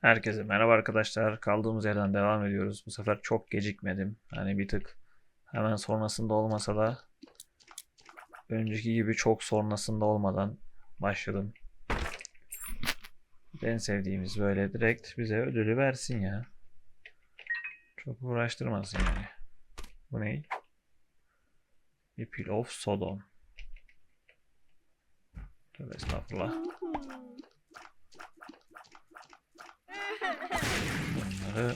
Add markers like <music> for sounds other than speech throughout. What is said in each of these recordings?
Herkese merhaba arkadaşlar. Kaldığımız yerden devam ediyoruz. Bu sefer çok gecikmedim. Hani bir tık hemen sonrasında olmasa da önceki gibi çok sonrasında olmadan başladım. En sevdiğimiz böyle direkt bize ödülü versin ya. Çok uğraştırmasın yani. Bu ne? Epil of Sodom. Tövbe estağfurullah. Bunları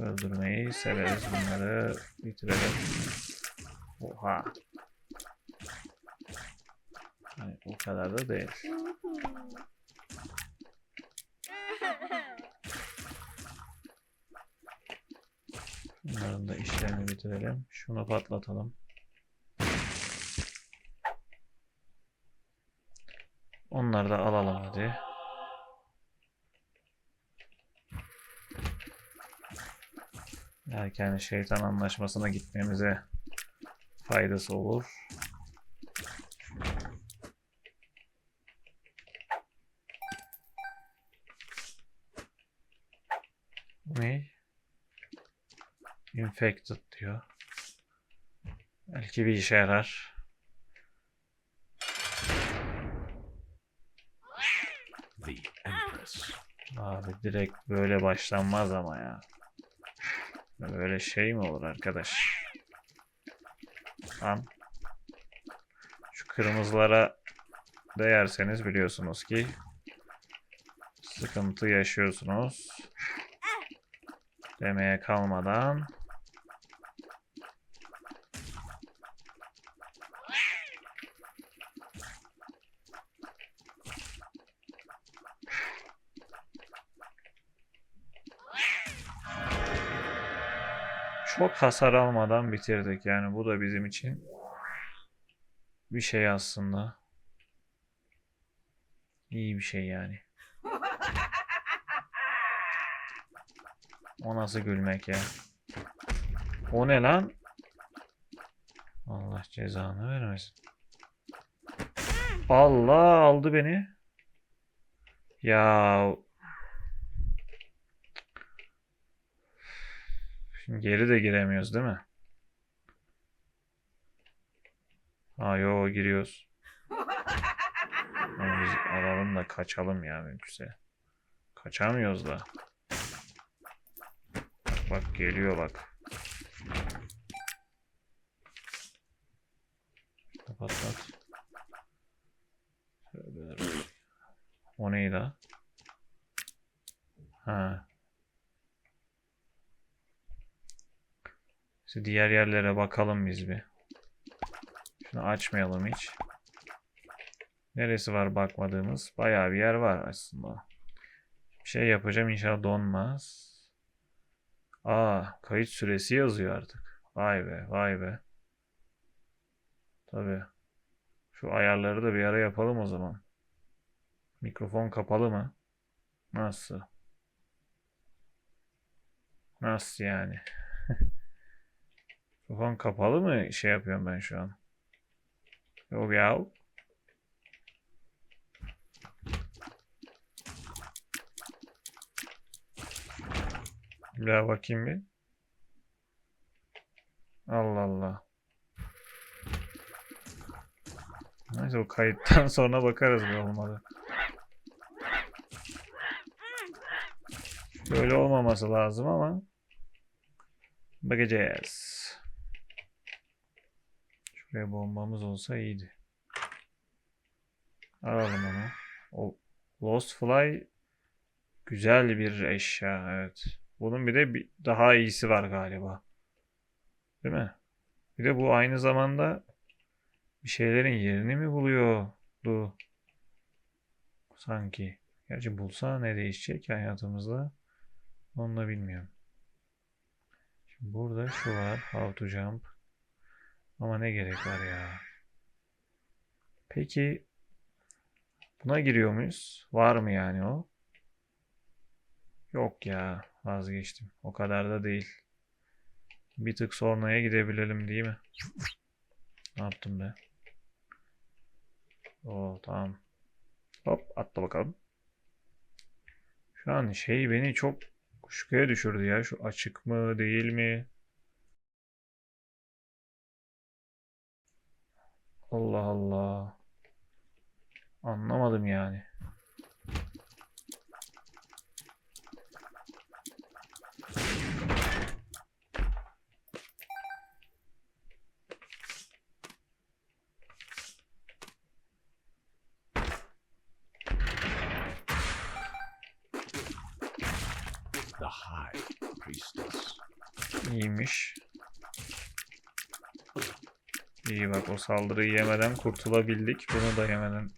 öldürmeyi severiz. Bunları bitirelim. Oha. Hani o kadar da değil. Bunların da işlerini bitirelim. Şunu patlatalım. Onları da alalım hadi. Erken şeytan anlaşmasına gitmemize faydası olur. Ne? Infected diyor. Belki bir işe yarar. Abi direkt böyle başlanmaz ama ya. Böyle şey mi olur arkadaş? Lan. Şu kırmızılara değerseniz biliyorsunuz ki sıkıntı yaşıyorsunuz. Demeye kalmadan çok hasar almadan bitirdik. Yani bu da bizim için bir şey aslında. İyi bir şey yani. O nasıl gülmek ya? O ne lan? Allah cezanı vermesin. Allah aldı beni. Ya Şimdi geri de giremiyoruz değil mi? Ha yo giriyoruz. Biz alalım da kaçalım ya mümkünse. Kaçamıyoruz da. Bak geliyor bak. Kapat kapat. O neydi? Ha. İşte diğer yerlere bakalım biz bir. Şunu açmayalım hiç. Neresi var bakmadığımız? Bayağı bir yer var aslında. Bir şey yapacağım inşallah donmaz. Aa, kayıt süresi yazıyor artık. Vay be, vay be. Tabii. Şu ayarları da bir ara yapalım o zaman. Mikrofon kapalı mı? Nasıl? Nasıl yani? Mikrofon kapalı mı şey yapıyorum ben şu an? Yok ya. Bir daha bakayım bir. Allah Allah. Neyse o kayıttan <laughs> sonra bakarız bir olmadı. Böyle olmaması lazım ama bakacağız. Şuraya bombamız olsa iyiydi. Alalım onu. O Lost Fly güzel bir eşya evet. Bunun bir de bir daha iyisi var galiba. Değil mi? Bir de bu aynı zamanda bir şeylerin yerini mi buluyor? Bu sanki. Gerçi bulsa ne değişecek hayatımızda? Onu da bilmiyorum. Şimdi burada şu var. How to jump. Ama ne gerek var ya? Peki buna giriyor muyuz? Var mı yani o? Yok ya vazgeçtim. O kadar da değil. Bir tık sonraya gidebilelim değil mi? Ne yaptım be? Oo tamam. Hop atla bakalım. Şu an şey beni çok kuşkuya düşürdü ya. Şu açık mı değil mi? Allah Allah. Anlamadım yani. The High Priestess. İyiymiş. İyi bak o saldırıyı yemeden kurtulabildik. Bunu da yemeden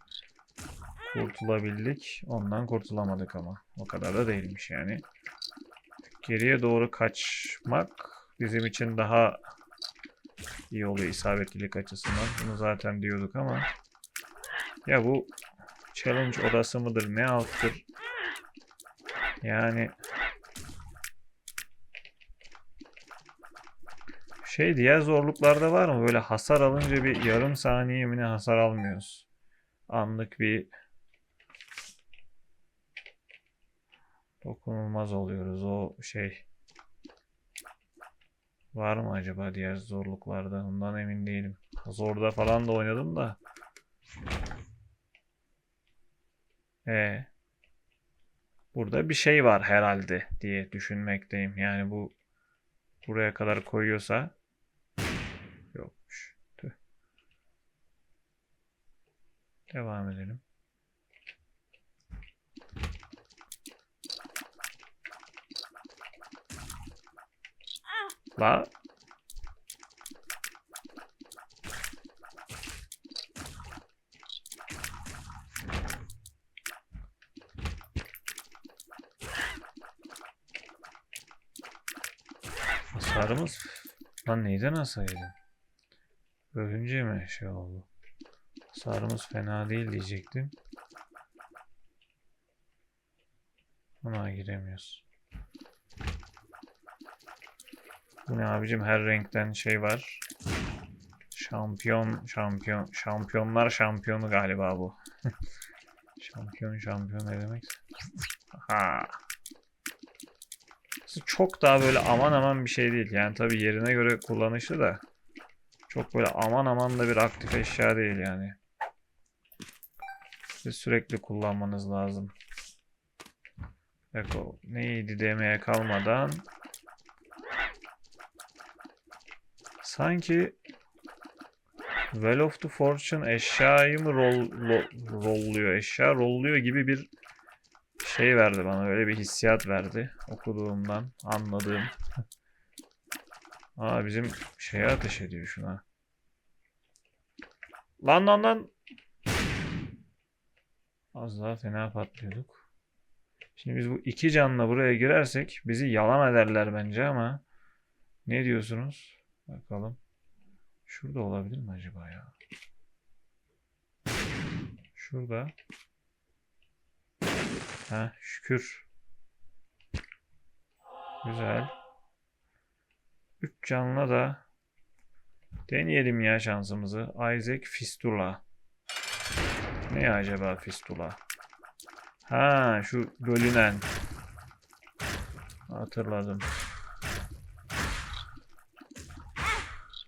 kurtulabildik. Ondan kurtulamadık ama. O kadar da değilmiş yani. Geriye doğru kaçmak bizim için daha iyi oluyor isabetlilik açısından. Bunu zaten diyorduk ama ya bu challenge odası mıdır ne alttır? Yani Şey diğer zorluklarda var mı? Böyle hasar alınca bir yarım saniye mi ne hasar almıyoruz. Anlık bir dokunulmaz oluyoruz. O şey var mı acaba diğer zorluklarda? Ondan emin değilim. Zorda falan da oynadım da. E burada bir şey var herhalde diye düşünmekteyim. Yani bu buraya kadar koyuyorsa Devam edelim. La Hasarımız lan neyden hasar yedin? Ölünce mi şey oldu? Hasarımız fena değil diyecektim. Buna giremiyoruz. Bu ne abicim her renkten şey var. Şampiyon, şampiyon, şampiyonlar şampiyonu galiba bu. <laughs> şampiyon, şampiyon ne demek? Aha. Çok daha böyle aman aman bir şey değil. Yani tabii yerine göre kullanışlı da çok böyle aman aman da bir aktif eşya değil yani. Siz sürekli kullanmanız lazım. Eko neydi demeye kalmadan sanki Well of the Fortune eşyayı mı roll, ro- rolluyor? Eşya rolluyor gibi bir şey verdi bana. Öyle bir hissiyat verdi. Okuduğumdan anladığım. Aa bizim şeye ateş ediyor şuna. Lan lan lan. Az daha fena patlıyorduk. Şimdi biz bu iki canla buraya girersek bizi yalan ederler bence ama ne diyorsunuz? Bakalım. Şurada olabilir mi acaba ya? Şurada. Ha şükür. Güzel. 3 canla da deneyelim ya şansımızı. Isaac Fistula. Ne acaba Fistula? Ha şu bölünen. Hatırladım.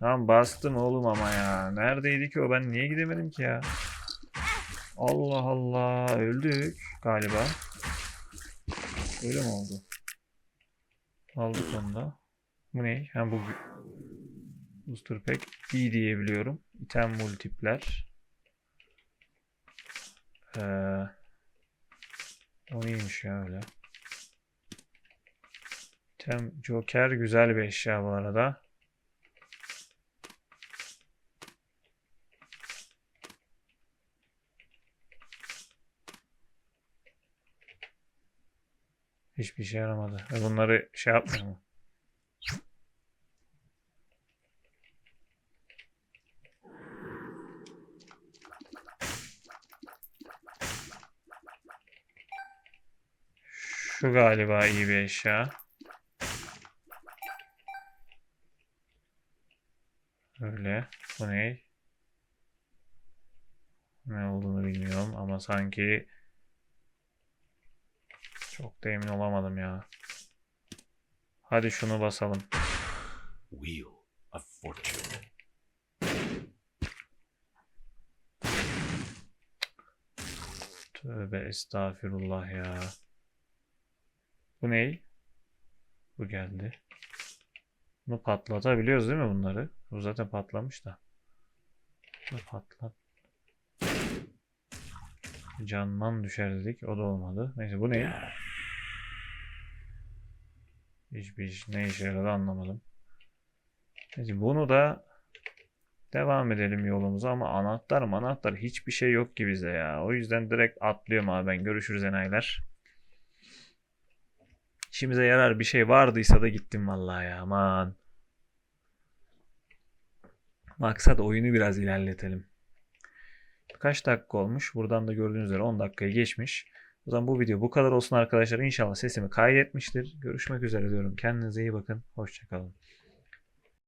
Tamam bastım oğlum ama ya. Neredeydi ki o? Ben niye gidemedim ki ya? Allah Allah. Öldük galiba. Öyle mi oldu? Aldık onu da. Bu ne? Ha bu Booster Pack iyi diyebiliyorum. İtem multipler. Ee, o neymiş ya öyle. İtem Joker güzel bir eşya bu arada. Hiçbir şey yaramadı. Bunları şey yapmıyor mu? Şu galiba iyi bir eşya. Öyle. Bu ne? Ne olduğunu bilmiyorum ama sanki Çok da emin olamadım ya. Hadi şunu basalım. Wheel of Fortune. Tövbe estağfirullah ya. Bu ney? Bu geldi. Bunu patlatabiliyoruz değil mi bunları? Bu zaten patlamış da. Bunu patlat. Canman düşer dedik. O da olmadı. Neyse bu ne? Hiçbir iş, ne işe yaradı anlamadım. Neyse bunu da devam edelim yolumuza ama anahtar anahtar hiçbir şey yok ki bize ya. O yüzden direkt atlıyorum abi ben. Görüşürüz enayiler. İşimize yarar bir şey vardıysa da gittim vallahi ya aman. Maksat oyunu biraz ilerletelim. Kaç dakika olmuş? Buradan da gördüğünüz üzere 10 dakikayı geçmiş. O zaman bu video bu kadar olsun arkadaşlar. İnşallah sesimi kaydetmiştir. Görüşmek üzere diyorum. Kendinize iyi bakın. Hoşçakalın.